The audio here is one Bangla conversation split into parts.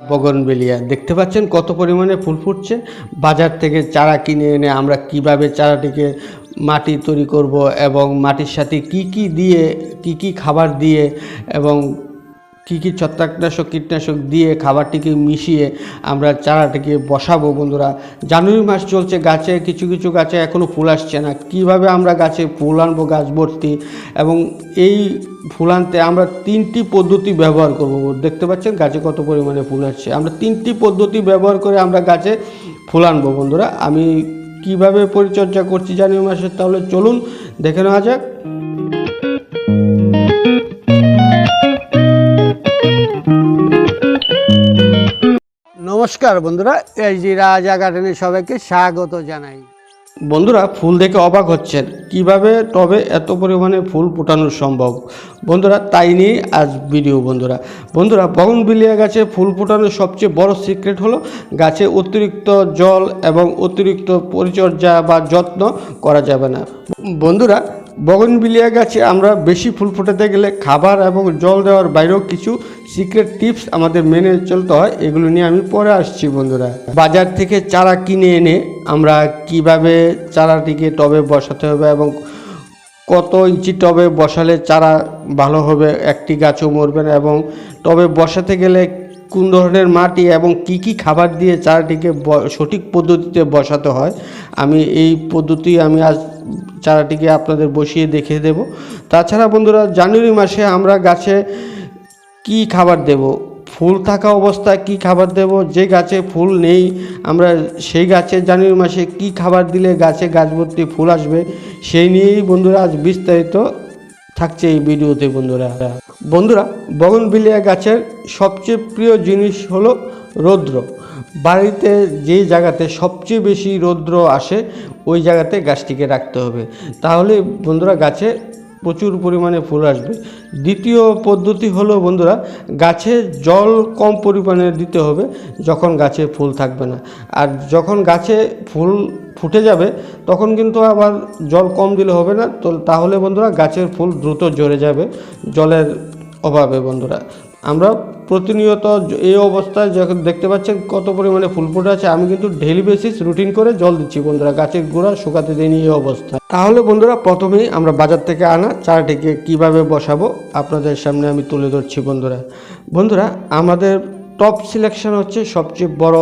বগনবেলিয়া দেখতে পাচ্ছেন কত পরিমাণে ফুল ফুটছে। বাজার থেকে চারা কিনে এনে আমরা কীভাবে চারাটিকে মাটি তৈরি করব এবং মাটির সাথে কি কি দিয়ে, কি কি খাবার দিয়ে এবং কি কী ছত্রাকনাশক, কীটনাশক দিয়ে খাবারটিকে মিশিয়ে আমরা চারাটিকে বসাবো বন্ধুরা। জানুয়ারি মাস চলছে, গাছে কিছু কিছু গাছে এখনও ফুল আসছে না। কীভাবে আমরা গাছে ফুল আনব, গাছ ভর্তি? এবং এই ফুল আনতে আমরা তিনটি পদ্ধতি ব্যবহার করব। দেখতে পাচ্ছেন গাছে কত পরিমাণে ফুল আসছে। আমরা তিনটি পদ্ধতি ব্যবহার করে আমরা গাছে ফুল আনব বন্ধুরা। আমি কীভাবে পরিচর্যা করছি জানুয়ারি মাসে, তাহলে চলুন দেখে নেওয়া যাক। নমস্কার বন্ধুরা যে রাজা গার্ডেনে সবাইকে স্বাগত জানাই। বন্ধুরা, ফুল দেখে অবাক হচ্ছেন, কীভাবে টবে এত পরিমাণে ফুল ফোটানো সম্ভব? বন্ধুরা, তাই নিয়ে আজ ভিডিও বন্ধুরা। বন্ধুরা বগনবিলিয়া গাছে ফুল ফোটানোর সবচেয়ে বড় সিক্রেট হলো গাছে অতিরিক্ত জল এবং অতিরিক্ত পরিচর্যা বা যত্ন করা যাবে না। বন্ধুরা বগনবিলিয়া গাছে আমরা বেশি ফুল ফোটাতে গেলে খাবার এবং জল দেওয়ার বাইরেও কিছু সিক্রেট টিপস আমাদের মেনে চলতে হয়, এগুলো নিয়ে আমি পরে আসছি বন্ধুরা। বাজার থেকে চারা কিনে এনে আমরা কীভাবে চারাটিকে টবে বসাতে হবে এবং কত ইঞ্চি টবে বসালে চারা ভালো হবে, একটি গাছও মরবে না এবং টবে বসাতে গেলে কোন ধরনের মাটি এবং কি কি খাবার দিয়ে চারাটিকে সঠিক পদ্ধতিতে বসাতে হয়, আমি এই পদ্ধতি আমি আজ চারাটিকে আপনাদের বসিয়ে দেখিয়ে দেব। তাছাড়া বন্ধুরা, জানুয়ারি মাসে আমরা গাছে কি খাবার দেব? ফুল থাকা অবস্থায় কি খাবার দেব? যে গাছে ফুল নেই, আমরা সেই গাছে জানুয়ারি মাসে কি খাবার দিলে গাছে গাছ ভর্তি ফুল আসবে, সেই নিয়েই বন্ধুরা আজ বিস্তারিত থাকছে এই ভিডিওতে বন্ধুরা। বন্ধুরা, বগনবিলিয়া গাছের সবচেয়ে প্রিয় জিনিস হলো রৌদ্র। বাড়িতে যে জায়গাতে সবচেয়ে বেশি রৌদ্র আসে, ওই জায়গাতে গাছটিকে রাখতে হবে। তাহলে বন্ধুরা, গাছে প্রচুর পরিমাণে ফুল আসবে। দ্বিতীয় পদ্ধতি হলো বন্ধুরা, গাছে জল কম পরিমাণে দিতে হবে যখন গাছে ফুল থাকবে না। আর যখন গাছে ফুল ফুটে যাবে, তখন কিন্তু আবার জল কম দিলে হবে না। তো তাহলে বন্ধুরা, গাছের ফুল দ্রুত ঝরে যাবে জলের অভাবে বন্ধুরা। আমরা প্রতিনিয়ত এই অবস্থায় যখন দেখতে পাচ্ছেন কত পরিমাণে ফুল ফুটে আছে, আমি কিন্তু ডেলি বেসিস রুটিন করে জল দিচ্ছি বন্ধুরা, গাছের গোড়া শুকাতে দিইনি এই অবস্থা তাহলে বন্ধুরা, প্রথমেই আমরা বাজার থেকে আনা চারাটিকে কীভাবে বসাবো আপনাদের সামনে আমি তুলে ধরছি বন্ধুরা। বন্ধুরা, আমাদের টপ সিলেকশন হচ্ছে সবচেয়ে বড়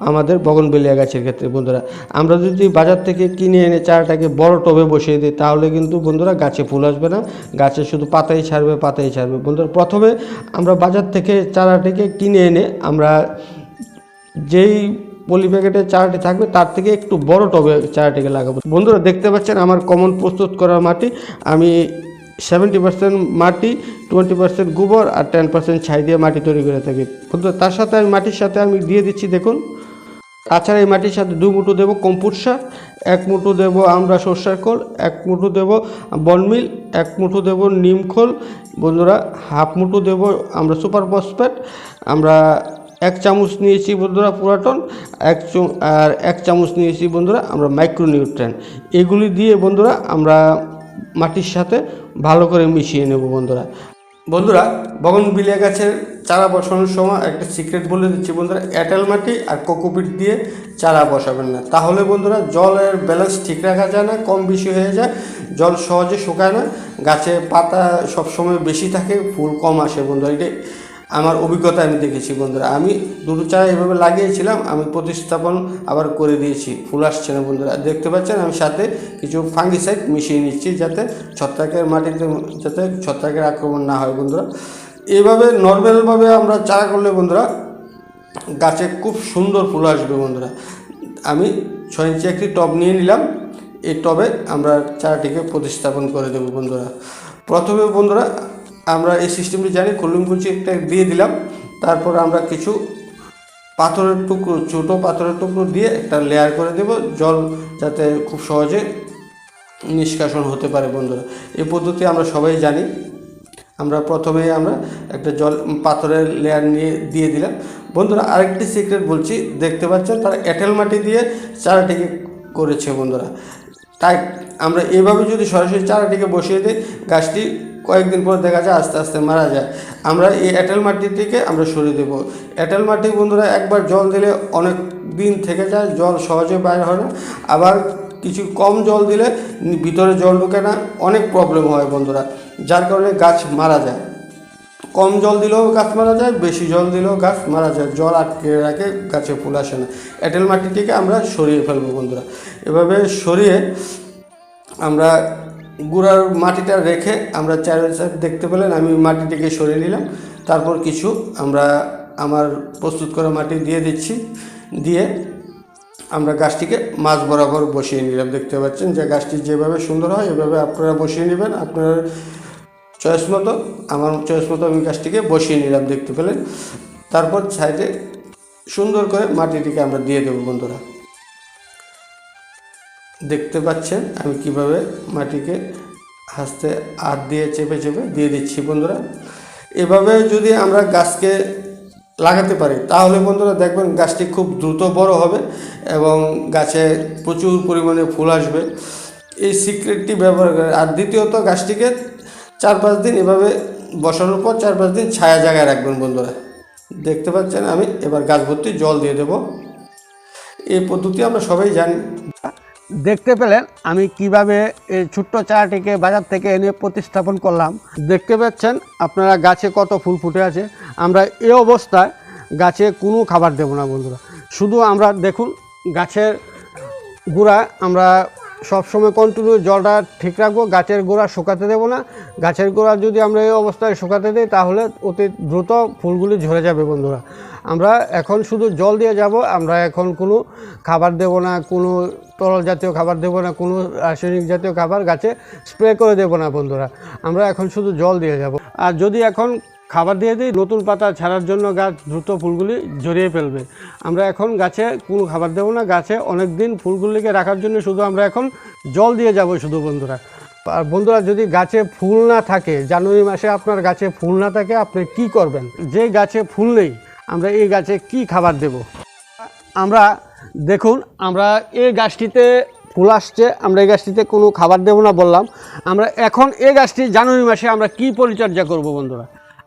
আমাদের বগনবেলিয়া গাছের ক্ষেত্রে, বন্ধুরা। আমরা যদি বাজার থেকে কিনে এনে চারাটাকে বড় টবে বসিয়ে দিই, তাহলে কিন্তু, বন্ধুরা, গাছে ফুল আসবে না। গাছে শুধু পাতাই ছাড়বে পাতাই ছাড়বে। বন্ধুরা, প্রথমে আমরা বাজার থেকে চারাটিকে কিনে এনে আমরা যেই পলি প্যাকেটে চারাটি থাকবে, তার থেকে একটু বড় টবে চারাটিকে লাগাবো। বন্ধুরা, দেখতে পাচ্ছেন আমার কমন প্রস্তুত করার মাটি। আমি সেভেন্টি পার্সেন্ট মাটি, টোয়েন্টি পার্সেন্ট গোবর আর টেন পার্সেন্ট ছাই দিয়ে মাটি তৈরি করে থাকি। তার সাথে আমি মাটির সাথে আমি দিয়ে দিচ্ছি, দেখুন। তাছাড়া এই মাটির সাথে দু মুঠো দেবো কম্পোস্ট সার, এক মুঠো দেবো আমরা সর্ষার খোল, এক মুঠো দেবো বনমিল এক মুঠো দেবো নিম খোল। বন্ধুরা, হাফ মুঠো দেবো আমরা সুপার ফসফেট, আমরা এক চামচ নিয়েছি বন্ধুরা পুরাটন, এক আর এক চামচ নিয়েছি বন্ধুরা আমরা মাইক্রোনিউট্রেন। এগুলি দিয়ে বন্ধুরা আমরা মাটির সাথে ভালো করে মিশিয়ে নেব বন্ধুরা। বন্ধুরা, বগন বিলিয়া গাছের চারা বসানোর সময় একটা সিক্রেট বলে দিচ্ছি বন্ধুরা এঁটেল মাটি আর কোকোপিট দিয়ে চারা বসাবেন না। তাহলে বন্ধুরা, জলের ব্যালেন্স ঠিক রাখা যায় না, কম বেশি হয়ে যায়, জল সহজে শুকায় না, গাছে পাতা সবসময় বেশি থাকে, ফুল কম আসে বন্ধুরা। এটাই আমার অভিজ্ঞতা আমি দেখেছি, বন্ধুরা। আমি দুটো চারা এভাবে লাগিয়েছিলাম, আমি প্রতিস্থাপন আবার করে দিয়েছি, ফুল আসছে না, বন্ধুরা। দেখতে পাচ্ছেন, আমি সাথে কিছু ফাঙ্গিসাইড মিশিয়ে নিচ্ছি যাতে ছত্রাকের মাটিতে, যাতে ছত্রাকের আক্রমণ না হয়, বন্ধুরা। এভাবে নর্মালভাবে আমরা চারা করলে, বন্ধুরা, গাছে খুব সুন্দর ফুল আসবে, বন্ধুরা। আমি ছয় ইঞ্চি একটি টব নিয়ে নিলাম, এই টবে আমরা চারাটিকে প্রতিস্থাপন করে দেবো, বন্ধুরা। প্রথমে, বন্ধুরা আমরা এই সিস্টেমটি জানি কলম কুচি একটা দিয়ে দিলাম। তারপর আমরা কিছু পাথরের টুকরো, ছোটো পাথরের টুকরো দিয়ে একটা লেয়ার করে দেব, জল যাতে খুব সহজে নিষ্কাশন হতে পারে বন্ধুরা। এই পদ্ধতি আমরা সবাই জানি। আমরা প্রথমে আমরা একটা জল, পাথরের লেয়ার নিয়ে দিয়ে দিলাম। বন্ধুরা, আরেকটি সিক্রেট বলছি, দেখতে পাচ্ছেন, তারা এঁটেল মাটি দিয়ে চারাটিকে করেছে বন্ধুরা। তাই আমরা এভাবে যদি সরাসরি চারাটিকে বসিয়ে দিই, গাছটি কয়েকদিন পর দেখা যায় আস্তে আস্তে মারা যায়। আমরা এই এঁটেল মাটি থেকে আমরা সরিয়ে দেবো। এঁটেল মাটি বন্ধুরা একবার জল দিলে অনেক দিন থেকে যায়, জল সহজে বাইর হয় না। আবার কিছু কম জল দিলে ভিতরে জল ঢুকে না। অনেক প্রবলেম হয় বন্ধুরা, যার কারণে গাছ মারা যায়। কম জল দিলেও গাছ মারা যায়, বেশি জল দিলেও গাছ মারা যায়। জল আটকে রাখে, গাছে ফুল আসে না। এঁটেল মাটিটিকে আমরা সরিয়ে ফেলব বন্ধুরা। এভাবে সরিয়ে আমরা গুঁড়ার মাটিটা রেখে আমরা চার সাইড দেখতে পেলেন, আমি মাটিটিকে সরিয়ে নিলাম। তারপর কিছু আমরা আমার প্রস্তুত করা মাটি দিয়ে দিচ্ছি, দিয়ে আমরা গাছটিকে মাছ বরাবর বসিয়ে নিলাম। দেখতে পাচ্ছেন যে গাছটি যেভাবে সুন্দর হয়, এভাবে আপনারা বসিয়ে নেবেন। আপনার চয়েস মতো, আমার চয়েস মতো আমি গাছটিকে বসিয়ে নিলাম, দেখতে পেলেন। তারপর সাইডে সুন্দর করে মাটিটিকে আমরা দিয়ে দেবো বন্ধুরা। দেখতে পাচ্ছেন আমি কীভাবে মাটিকে হাসতে হাত দিয়ে চেপে চেপে দিয়ে দিচ্ছি বন্ধুরা। এভাবে যদি আমরা গাছকে লাগাতে পারি, তাহলে বন্ধুরা দেখবেন গাছটি খুব দ্রুত বড় হবে এবং গাছে প্রচুর পরিমাণে ফুল আসবে। এই সিক্রেটটি ব্যবহার করে, আর দ্বিতীয়ত গাছটিকে চার পাঁচ দিন এভাবে বসানোর পর চার পাঁচ দিন ছায়া জায়গায় রাখবেন বন্ধুরা। দেখতে পাচ্ছেন আমি এবার গাছ ভর্তি জল দিয়ে দেবো। এই পদ্ধতি আমরা সবাই জানি দেখতে পেলেন আমি কীভাবে এই ছোট্ট চারাটিকে বাজার থেকে এনে প্রতিস্থাপন করলাম। দেখতে পাচ্ছেন আপনারা গাছে কত ফুল ফুটে আছে। আমরা এ অবস্থায় গাছে কোনো খাবার দেব না বন্ধুরা। শুধু আমরা দেখুন গাছের গোড়া আমরা সবসময় কন্টিনিউ জলটা ঠিক রাখব, গাছের গোড়া শুকাতে দেবো না। গাছের গোড়া যদি আমরা এই অবস্থায় শুকাতে দিই তাহলে অতি দ্রুত ফুলগুলি ঝরে যাবে বন্ধুরা। আমরা এখন শুধু জল দিয়ে যাব, আমরা এখন কোনো খাবার দেব না, কোনো তরল জাতীয় খাবার দেব না, কোনো রাসায়নিক জাতীয় খাবার গাছে স্প্রে করে দেব না বন্ধুরা, আমরা এখন শুধু জল দিয়ে যাব। আর যদি এখন খাবার দিয়ে দিই, নতুন পাতা ছাড়ার জন্য গাছ দ্রুত ফুলগুলি জড়িয়ে ফেলবে। আমরা এখন গাছে কোনো খাবার দেবো না, গাছে অনেক দিন ফুলগুলিকে রাখার জন্য শুধু আমরা এখন জল দিয়ে যাব শুধু বন্ধুরা। আর বন্ধুরা, যদি গাছে ফুল না থাকে, জানুয়ারি মাসে আপনার গাছে ফুল না থাকে, আপনি কি করবেন? যে গাছে ফুল নেই আমরা এই গাছে কি খাবার দেব? আমরা, দেখুন, আমরা এই গাছটিতে ফুল আসছে, আমরা এই গাছটিতে কোনো খাবার দেবো না বললাম। আমরা এখন এই গাছটি জানুয়ারি মাসে আমরা কি পরিচর্যা করব বন্ধুরা?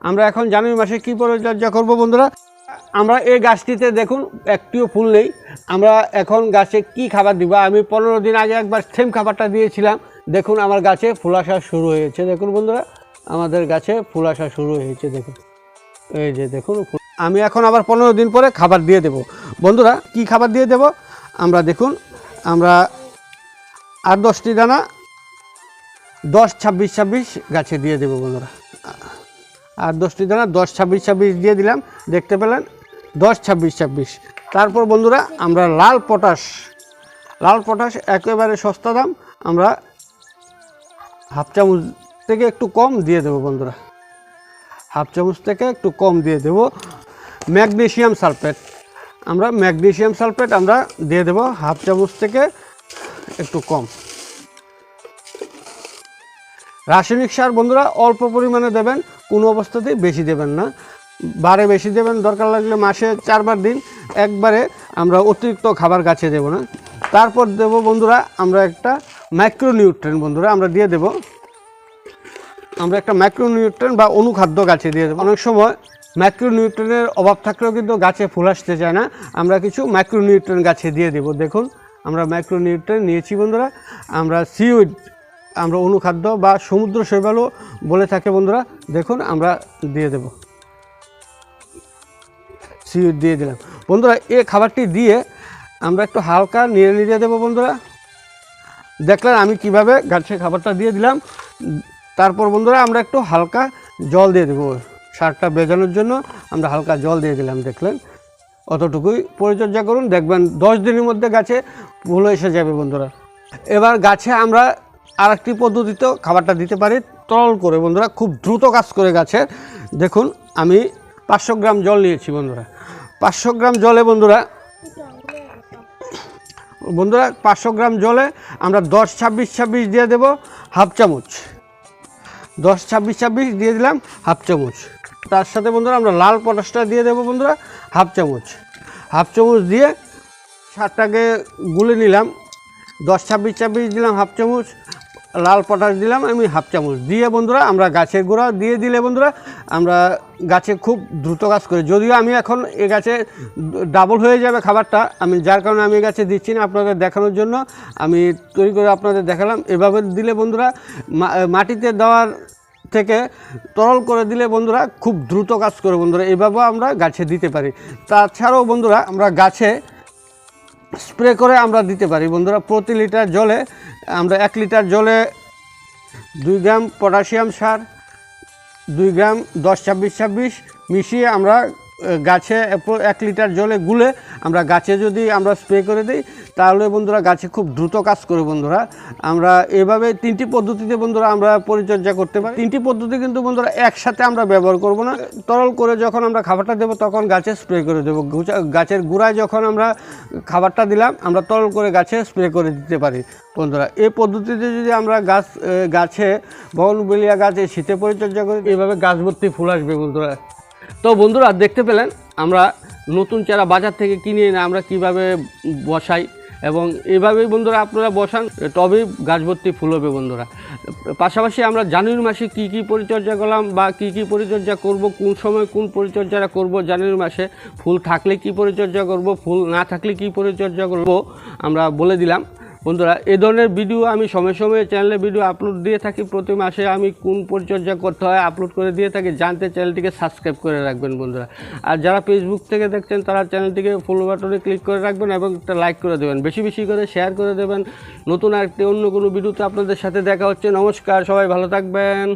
আমরা এখন জানুয়ারি মাসে কি পরিচর্যা করব বন্ধুরা? আমরা এই গাছটিতে, দেখুন, একটিও ফুল নেই। আমরা এখন গাছে কি খাবার দিব? আমি পনেরো দিন আগে একবার সেম খাবারটা দিয়েছিলাম। দেখুন, আমার গাছে ফুল আসা শুরু হয়েছে। দেখুন বন্ধুরা, আমাদের গাছে ফুল আসা শুরু হয়েছে। দেখুন, এই যে দেখুন আমি এখন আবার পনেরো দিন পরে খাবার দিয়ে দেব। বন্ধুরা, কি খাবার দিয়ে দেব? আমরা দেখুন, আমরা আট দশটি দানা, দশ ছাব্বিশ ছাব্বিশ গাছে দিয়ে দেবো বন্ধুরা। আর দশটি দানা, দশ ছাব্বিশ ছাব্বিশ দিয়ে দিলাম, দেখতে পেলেন? দশ ছাব্বিশ ছাব্বিশ। তারপর বন্ধুরা, আমরা লাল পটাশ লাল পটাশ একেবারে সস্তা দাম, আমরা হাফ চামচ থেকে একটু কম দিয়ে দেবো বন্ধুরা। হাফ চামচ থেকে একটু কম দিয়ে দেবো। Magnesium sulphate. আমরা ম্যাগনেশিয়াম সালফেট আমরা দিয়ে দেবো হাফ চামচ থেকে একটু কম। রাসায়নিক সার বন্ধুরা অল্প পরিমাণে দেবেন, কোনো অবস্থাতেই বেশি দেবেন না। বারে বেশি দেবেন, দরকার লাগলে মাসে চারবার দিন, একবারে আমরা অতিরিক্ত খাবার গাছে দেব না। তারপর দেব বন্ধুরা, আমরা একটা মাইক্রোনিউট্রেন বন্ধুরা, আমরা দিয়ে দেব। আমরা একটা ম্যাক্রোনিউট্রেন বা অনুখাদ্য গাছে দিয়ে দেবো। অনেক সময় ম্যাক্রোনিউট্রেনের অভাব থাকলেও কিন্তু গাছে ফুল আসতে চায় না। আমরা কিছু ম্যাক্রোনিউট্রেন গাছে দিয়ে দেবো। দেখুন, আমরা ম্যাক্রোনিউট্রেন নিয়েছি বন্ধুরা। আমরা সিউড আমরা অনুখাদ্য বা সমুদ্র শৈবালও বলে থাকে বন্ধুরা। দেখুন, আমরা দিয়ে দেব। সিউড দিয়ে দিলাম। বন্ধুরা এই খাবারটি দিয়ে আমরা একটু হালকা নিয়ে নিয়ে দেবো বন্ধুরা। দেখলেন, আমি কীভাবে গাছে খাবারটা দিয়ে দিলাম। তারপর বন্ধুরা, আমরা একটু হালকা জল দিয়ে দেবো। সারটা বেজানোর জন্য আমরা হালকা জল দিয়ে দিলাম, দেখলেন? অতটুকুই পরিচর্যা করুন, দেখবেন দশ দিনের মধ্যে গাছে ফুল এসে যাবে বন্ধুরা। এবার গাছে আমরা আর একটি পদ্ধতিতেও খাবারটা দিতে পারি, তরল করে। বন্ধুরা, খুব দ্রুত কাজ করে গাছে। দেখুন, আমি পাঁচশো গ্রাম জল নিয়েছি বন্ধুরা। পাঁচশো গ্রাম জলে বন্ধুরা বন্ধুরা, পাঁচশো গ্রাম জলে আমরা দশ ছাব্বিশ ছাব্বিশ দিয়ে দেব হাফ চামচ। দশ ছাব্বিশ ছাব্বিশ দিয়ে দিলাম হাফ চামচ। তার সাথে বন্ধুরা আমরা লাল পটাশটা দিয়ে দেবো বন্ধুরা, হাফ চামচ। হাফ চামচ দিয়ে সারটাকে গুলে নিলাম। দশ ছাব্বিশ ছাব্বিশ দিলাম হাফ চামচ, লাল পটাশ দিলাম আমি হাফ চামচ। দিয়ে বন্ধুরা, আমরা গাছের গোড়া দিয়ে দিলে বন্ধুরা, আমরা গাছে খুব দ্রুত কাজ করি। যদিও আমি এখন এ গাছে ডাবল হয়ে যাবে খাবারটা, আমি যার কারণে আমি এ গাছে দিচ্ছি না আপনাদের দেখানোর জন্য, আমি তৈরি করে আপনাদের দেখালাম। এভাবে দিলে বন্ধুরা মাটিতে দেওয়ার থেকে তরল করে দিলে বন্ধুরা খুব দ্রুত কাজ করে বন্ধুরা। এভাবেও আমরা গাছে দিতে পারি। তাছাড়াও বন্ধুরা আমরা গাছে স্প্রে করে আমরা দিতে পারি। বন্ধুরা প্রতি লিটার জলে আমরা এক লিটার জলে দুই গ্রাম পটাশিয়াম সার, দুই গ্রাম দশ ছাব্বিশ ছাব্বিশ মিশিয়ে আমরা গাছে এক লিটার জলে গুলে আমরা গাছে যদি আমরা স্প্রে করে দিই, তাহলে বন্ধুরা গাছে খুব দ্রুত কাজ করে বন্ধুরা। আমরা এভাবে তিনটি পদ্ধতিতে বন্ধুরা আমরা পরিচর্যা করতে পারি। তিনটি পদ্ধতি কিন্তু বন্ধুরা একসাথে আমরা ব্যবহার করব না। তরল করে যখন আমরা খাবারটা দেবো, তখন গাছে স্প্রে করে দেবো। গাছের গুঁড়ায় যখন আমরা খাবারটা দিলাম, আমরা তরল করে গাছে স্প্রে করে দিতে পারি। বন্ধুরা এই পদ্ধতিতে যদি আমরা গাছ গাছে বগনবেলিয়া গাছে শীতে পরিচর্যা করি এইভাবে গাছ ভর্তি ফুল আসবে বন্ধুরা। তো বন্ধুরা, দেখতে পেলেন, আমরা নতুন চারা বাজার থেকে কিনে এনে আমরা কীভাবে বসাই এবং এভাবেই বন্ধুরা আপনারা বসান, তবেই গাছ ভর্তি ফুল হবে বন্ধুরা। পাশাপাশি আমরা জানুয়ারি মাসে কি কি পরিচর্যা করলাম বা কি কি পরিচর্যা করব, কোন সময় কোন পরিচর্যাটা করব, জানুয়ারি মাসে ফুল থাকলে কি পরিচর্যা করব, ফুল না থাকলে কি পরিচর্যা করব, আমরা বলে দিলাম। বন্ধুরা, এ ধরনের ভিডিও আমি সময় সময়ে চ্যানেলে ভিডিও আপলোড দিয়ে থাকি। প্রতি মাসে আমি কোন পরিচর্যা করতে হয় আপলোড করে দিয়ে থাকি। জানতে চ্যানেলটিকে সাবস্ক্রাইব করে রাখবেন বন্ধুরা। আর যারা ফেসবুক থেকে দেখছেন, তারা চ্যানেলটিকে ফলো বাটনে ক্লিক করে রাখবেন এবং একটা লাইক করে দেবেন। বেশি বেশি করে শেয়ার করে দেবেন। নতুন আরেকটি অন্য কোনো ভিডিওতে আপনাদের সাথে দেখা হচ্ছে। নমস্কার, সবাই ভালো থাকবেন।